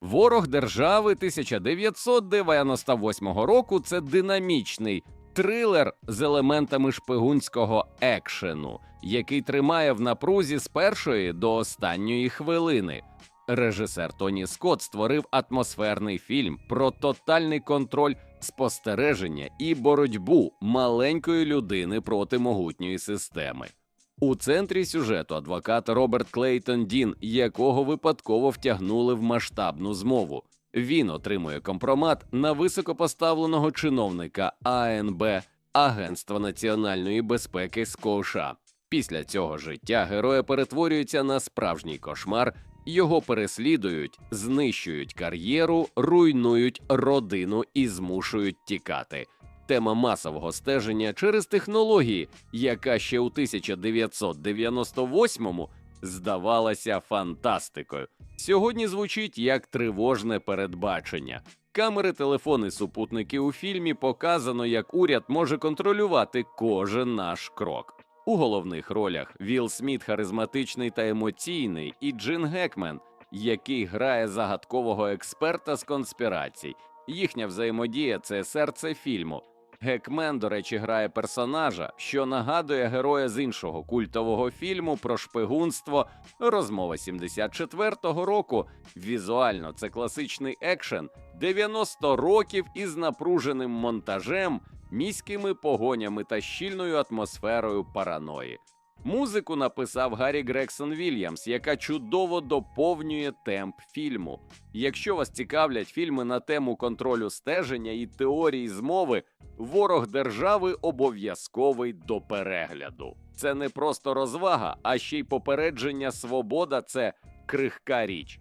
Ворог держави 1998 року це динамічний трилер з елементами шпигунського екшену, який тримає в напрузі з першої до останньої хвилини. Режисер Тоні Скотт створив атмосферний фільм про тотальний контроль спостереження і боротьбу маленької людини проти могутньої системи. У центрі сюжету адвокат Роберт Клейтон Дін, якого випадково втягнули в масштабну змову. Він отримує компромат на високопоставленого чиновника АНБ Агентства національної безпеки США. Після цього життя героя перетворюється на справжній кошмар. Його переслідують, знищують кар'єру, руйнують родину і змушують тікати. Тема масового стеження через технології, яка ще у 1998-му здавалася фантастикою, сьогодні звучить як тривожне передбачення. Камери, телефони, супутники у фільмі показано, як уряд може контролювати кожен наш крок. У головних ролях Вілл Сміт харизматичний та емоційний, і Джин Гекмен, який грає загадкового експерта з конспірацій. Їхня взаємодія це серце фільму. Гекмен, до речі, грає персонажа, що нагадує героя з іншого культового фільму про шпигунство Розмова 74-го року. Візуально це класичний екшен 90 років із напруженим монтажем, міськими погонями та щільною атмосферою параної. Музику написав Гаррі Грексон Вільямс, яка чудово доповнює темп фільму. Якщо вас цікавлять фільми на тему контролю стеження і теорії змови, ворог держави обов'язковий до перегляду. Це не просто розвага, а ще й попередження свобода це крихка річ.